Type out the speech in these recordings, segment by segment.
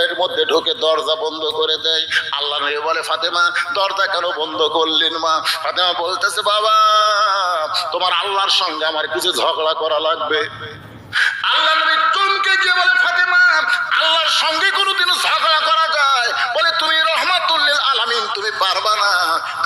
ঘরের মধ্যে ঢুকে দরজা বন্ধ করে দেয়। আল্লাহ নবী বলে, ফাতেমা, দরজা কেন বন্ধ করলেন মা? ফাতেমা বলতেছে, বাবা, তোমার আল্লাহর সঙ্গে আমার কিছু ঝগড়া করা লাগবে। আল্লাহ নবী চমকে গিয়ে বলে, ফাতেমা, আল্লাহর সঙ্গে কোনোদিন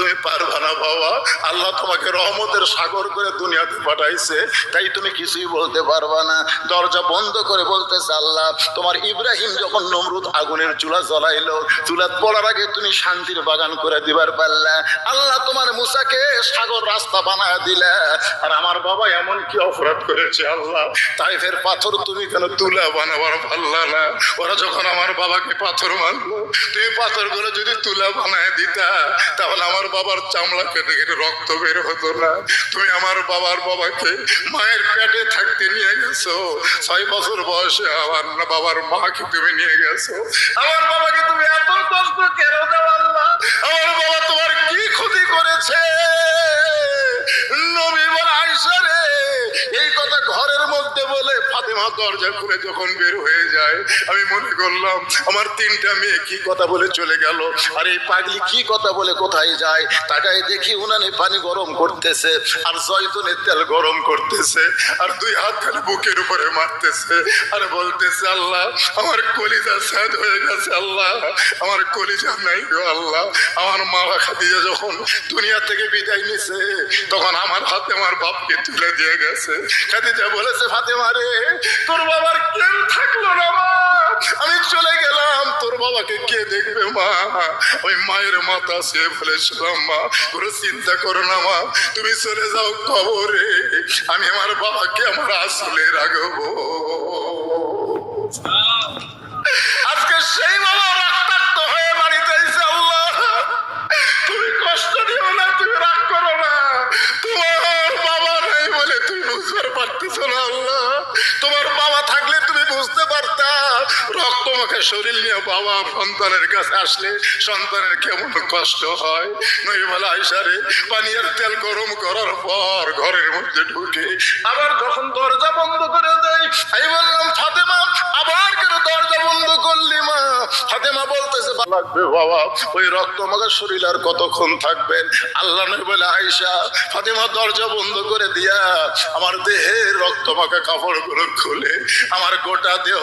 তুমি পারবা না বাবা। আল্লাহ তোমাকে রহমতের সাগর করে দুনিয়াতে পাঠাইছে। তাই তুমি কিছুই বলতে পারবা না। দরজা বন্ধ করে বলতেছে আল্লাহ, তোমার ইব্রাহিম যখন নমরুদ আগুনের চুলা জ্বলাইলো, চুলা পড়ার আগে তুমি শান্তির বাগান করে দিবার পারলা। আল্লাহ তোমার মুসাকে সাগর রাস্তা বানায় দিলা। আর আমার বাবা এমন কি অপরাধ করেছে আল্লাহ? তাইফের পাথর তুমি কেন তুলা বানাবার পারলা না? ওরা যখন আমার বাবাকে পাথর মারলো, তুমি পাথরগুলো যদি তুলা বানায় দিতা, তাহলে আমার বাবার চামড়া কেটে কেটে রক্ত বের হতো না। তুমি আমার বাবার বাবাকে মায়ের পেটে থাকতে নিয়ে গেছো। ছয় বছর বয়সে আমার বাবার মাকে তুমি নিয়ে গেছো। আমার বাবাকে তুমি এত কষ্ট কেন দাও আল্লাহ আমার বাবা তোমার কি ক্ষতি করেছে? ফাতেমা দরজা খুলে যখন বের হয়ে যায়, আমি মনে করলাম, আমার তিনটা মেয়ে কি কথা বলে চলে গেল। আর এই পাগলি কি কথা বলে কোথায় যায়? তাকায় দেখি উনানে পানি গরম করতেছে, আর জয়তুনের তেল গরম করতেছে, আর দুই হাত ধরে বুকের উপরে মারতেছে। আর বলতেছে, আল্লাহ, আমার কলিজা স্যাদ হয়ে গেছে, আল্লাহ। আমার কলিজা নাই গো, আল্লাহ। আমার মা খাদিজা যখন দুনিয়া থেকে বিদায় নিছে, তখন আমার হাতে আমার বাপকে তুলে দিয়ে গেছে। খাদিজা বলেছে, ফাতেমা রে তোর বাবার কেউ থাকল না, মা। আমি চলে গেলাম, তোর বাবাকে কে দেখবে, মা? ওই মায়ের মাথা সে ফেলেছিলাম, মা। কোনো চিন্তা করো না, মা, তুমি চলে যাও কবরে। আমি আমার বাবাকে আমার আসলে রাখব। মুখে শরীর নিয়ে বাবা সন্তানের কাছে আসলে সন্তানের কেমন কষ্ট হয়? নই বলে আইসারে পানীয় তেল গরম করার পর ঘরের মধ্যে ঢুকে আবার যখন দরজা বন্ধ করে দেয়, আমি বললাম, ফাতেমা, আবার কেন দরজা বন্ধ করলি মা? ফাতেমা বলতেছে, "ভালো লাগবে বাবা, ওই রক্ত আমাকে শরীর আর কতক্ষণ থাকবেন আল্লাহ নবী বলে আয়সা ফাতেমা দরজা বন্ধ করে দিয়া আমার দেহের রক্ত মাখা কাপড় খুলে, আমার গোটা দেহ,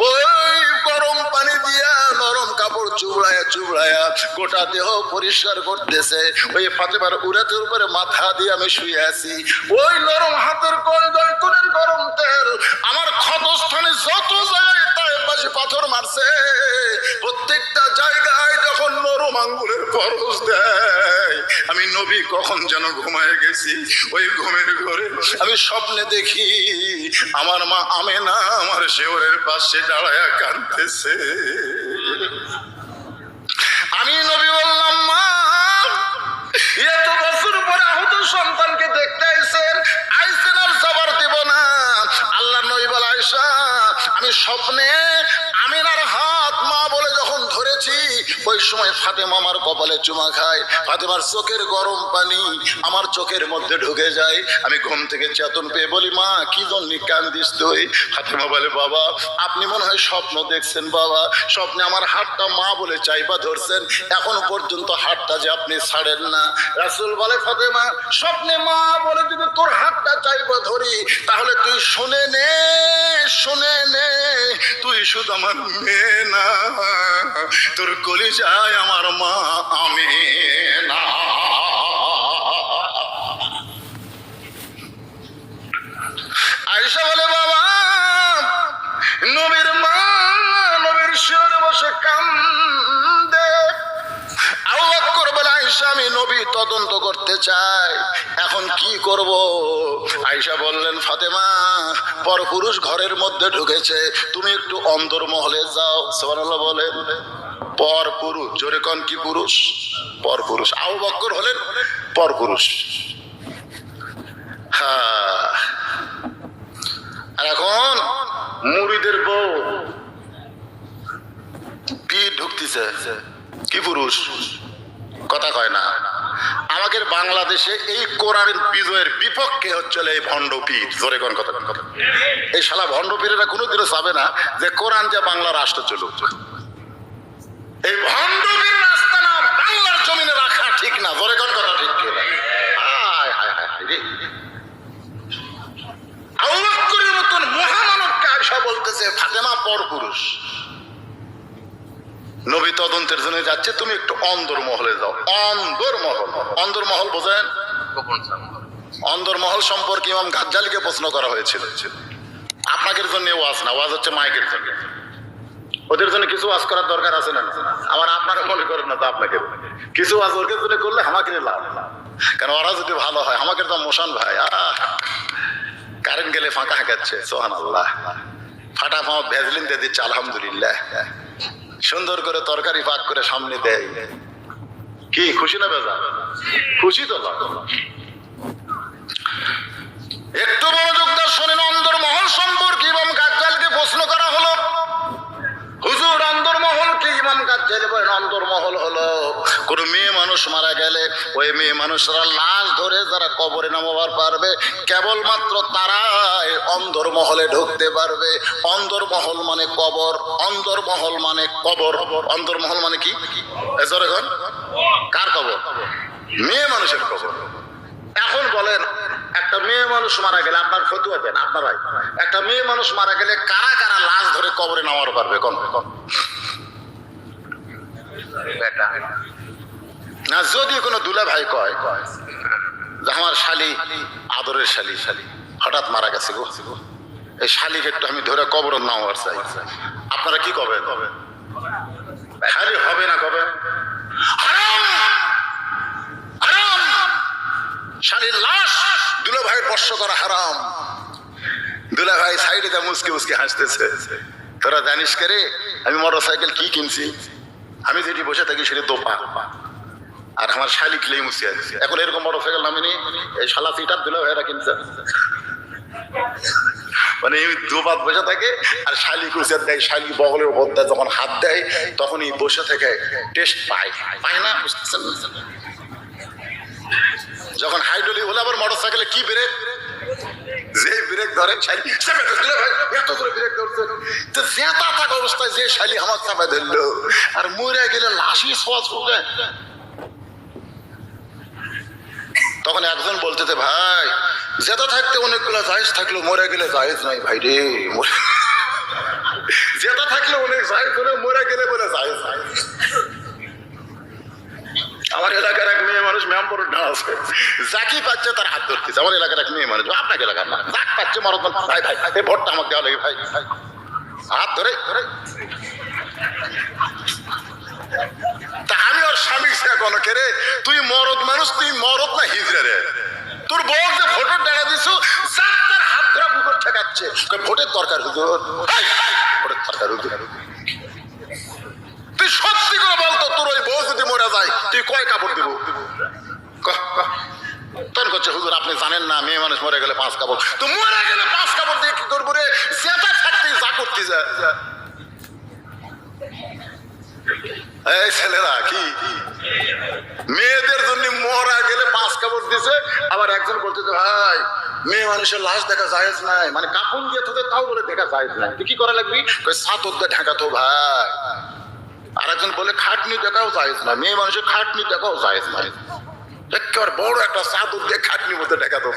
ওই গরম পানি দিয়া নরম কাপড় চুবড়ায়া চুবড়ায়া গোটা দেহ পরিষ্কার করতেছে। ওই ফাতেমার উড়াতের উপরে মাথা দিয়ে আমি শুয়ে আছি। ওই নরম হাতের কল জয়তুনের গরম তেল, আমার ক্ষতস্থানে যত জায়গায় তাই পাশে পাথর মারছে। প্রত্যেকটা জায়গায় যখন নরম আঙ্গুলের খরচ দেয়, আমি নবী কখন যেন ঘুমায় গেছি? ওই ঘুমের ঘরে আমি স্বপ্নে দেখি, আমার মা আমেনা আমার শেওরের পাশে দাঁড়ায় কাঁদতেছে। আমি নবী বললাম, মা, এত বছর পরে আহত সন্তানকে দেখতে আইসেন। আইসেন আমি স্বপ্নে ওই সময় ফাতেমা আমার কপালে চুমা খায়। ফাতেমার চোখের গরম পানি আমার চোখের মধ্যে ঢুকে যায়। আমি ঘুম থেকে চেতন পেয়ে বলি, মা, কি জন্য কান্দিস তুই? ফাতেমা বলে, বাবা, আপনি মনে হয় স্বপ্ন দেখছেন, বাবা। স্বপ্নে আমার হাতটা মা বলে চাইবা ধরছেন। এখনও পর্যন্ত হাতটা যে আপনি ছাড়েন না। রাসুল বলে, ফাতেমা, স্বপ্নে মা বলে যদি তোর হাতটা চাইবা ধরি, তাহলে তুই শুনে নে শুনে নে। তুই শুধু আমার মেয়ে না, তোর কলি যায় আমার মা আমি না। আয়সা নবী তদন্ত করতে চাই এখন কি করব? আয়সা বললেন, ফাতেমা, পরপুরুষ ঘরের মধ্যে ঢুকেছে। তুমি একটু অন্তর মহলে যাও। সোমানাল্লাহ বলেন পর পুরুষ জোরে কন কি পুরুষ? পর পুরুষ আউ বক্কর হলেন পর পুরুষ হ্যাঁ এখন মুড়িদের বউ। কি ঢুকতেছে। কি পুরুষ? কথা কয় না। আমাদের বাংলাদেশে এই কোরআনের বিজয়ের বিপক্ষে হচ্ছে এই ভণ্ডপীর। জোরে কোন কথা? কথা এই শালা ভণ্ডপীরেরা কোনোদিনও চাবে না যে কোরআন যে বাংলা রাষ্ট্র চলুক এই ভণ্ডপীর রাস্তা না বাংলার জমিনে রাখা ঠিক না জোরে কোন কথা ঠিক কি না? হায়, হায়, হায়, হায় রে। আবু বকরের মতন মহামানবকে আয়সা বলতেছে ফাতেমা পর পুরুষ নবী যাচ্ছে তুমি একটু অন্দরমহলে যাও। অন্দরমহল অন্দরমহল বোঝেন? অন্দরমহল সম্পর্কে। ইমাম গাজ্জালিকে প্রশ্ন করা হয়েছিল। আপনাদের জন্য ওয়াজ না ওয়াজ হচ্ছে মাইকের জন্য। ওদের জন্য কিছু ওয়াজ করার দরকার আছে না? আমার আপনাকে মনে করেন না তো আপনাকে। কিছু ওয়াজ ওদের জন্য করলে আমাকে লাভ কারণ ওরা যদি ভালো হয় আমাকে তো মোশান ভাই আহ। কারেন্ট গেলে ফাঁকা হাঁকাচ্ছে সোহান আল্লাহ ফাটা ফাঁক ভেজলিন দিয়ে দিচ্ছে আলহামদুলিল্লাহ। সুন্দর করে তরকারি পাক করে সামনে দেয়। কি, খুশি না বেজা? খুশি তো একটু মনোযোগ দাও অন্দর মহল সম্পর্কে ইমাম গাজ্জালকে প্রশ্ন করা হলো। হুজুর, অন্দরমহল কি? ইমাম কাজ বলেন, অন্দরমহল হলো কোন মেয়ে মানুষ মারা গেলে ওই মেয়ে মানুষরা লাশ ধরে যারা কবরে নামাবার পারবে, কেবলমাত্র তারাই অন্দরমহলে ঢুকতে পারবে। অন্দরমহল মানে কবর অন্দরমহল মানে কবর। অন্দরমহল মানে কি? কার কবর? মেয়ে মানুষের কবর। এখন বলেন, একটা মেয়ে মানুষ মারা গেলে আপনার ফতুয়া দেন, আপনার ভাই। একটা মেয়ে মানুষ মারা গেলে কারা কারা লাশ ধরে কবরে নামার পারবে? কোন। কোন না, যদি কোনো দুলা ভাই কয় আমার শালি আদরের শালি শালি, হঠাৎ মারা গেছে গো। এই শালিকে একটু আমি ধরে কবর নামার চাই। আপনারা কি কবে শালি হবে না কবে? শালীর লাশ দুলা ভাইয়ের বর্ষ করা হারাম। দুলা ভাই সাইডে যা মুসকে মুসকে হাসতেছে। তোরা জানিস কে রে? আমি মোটর সাইকেল কি কিনছি? আমি যেটি বসে থাকি সেটি দোপা। আর আমার শালিক লেই মুসি আছে এখন এরকম মোটর সাইকেল নামিনি এই শালা সিটার দুলা ভাইয়েরা কিনছে। মানে দুপাত বসে থাকে, আর শালি কুচে দেয় শালি বগলের উপর দেয় যখন হাত দেয় তখন এই বসে থেকে টেস্ট পায়। পায় না, বুঝতেছেন? যখন হাইড্রোলি হলে, আবার মোটর সাইকেলে কি ব্রেক যে ব্রেক ধরে শালি এত করে ব্রেক ধরছে। তো জেতা থাকা অবস্থায় যে শালি আমার চাপে ধরলো, আর মরে গেলে লাশই সওয়াজ করবে তখন একজন বলতেছে, ভাই জেতা থাকতে অনেকগুলো জায়েজ থাকল, মরে গেলে জায়েজ নাই ভাই রে জেতা থাকলে অনেক জায়েজ হলে, মরে গেলে বলে জায়েজ আমার এলাকার এক মেয়ে মানুষ মেম্বর আছে। পাচ্ছে তার হাত ধরতেছে আমার এলাকার এক মেয়ে মানুষ আপনাকে এলাকার না পাচ্ছে মরদ ভাই ভাই। এই ভোটটা আমাকে দেওয়া লাগে ভাই। হাত ধরে ধরে। তা আমি স্বামী সে কোনো রে? তুই মরদ মানুষ তুই মরদ না হিজড়ে রে? তোর বউ যে ভোটের টাকা দিছু যার তার হাত ধরা বুকর ঠেকাচ্ছে। ভোটের দরকার হুজুর। ভোটের দরকার হুজুর। তুই সত্যি করে বলতো তোর ওই বউ যদি মরে যায় তুই কয় কাপড় দিব। তখন করছে হুজুর আপনি জানেন না মেয়ে মানুষ মরে গেলে পাঁচ কাপড়। তো মরে গেলে পাঁচ কাপড় দিয়ে কি করব রে? সেটা থাকতে যা করতে যা। এই ছেলেরা, কি? মেয়েদের জন্য মরা গেলে পাঁচ কাপড় দিছে, আবার একজন বলতেছে ভাই, মেয়ে মানুষের লাশ দেখা জায়েজ নাই। মানে কাপড় দিয়ে তোদের তাও বলে দেখা জায়েজ নাই। তুই কি করা লাগবি? সাতর দিয়ে ঢাকা তো ভাই। আর একজন বলে, খাটনি দেখাও জায়েজ না মেয়ে মানুষের খাটনি দেখাও জায়েজ নাই। একেবারে বড় একটা সাদুর দিয়ে খাটনি মধ্যে দেখা তো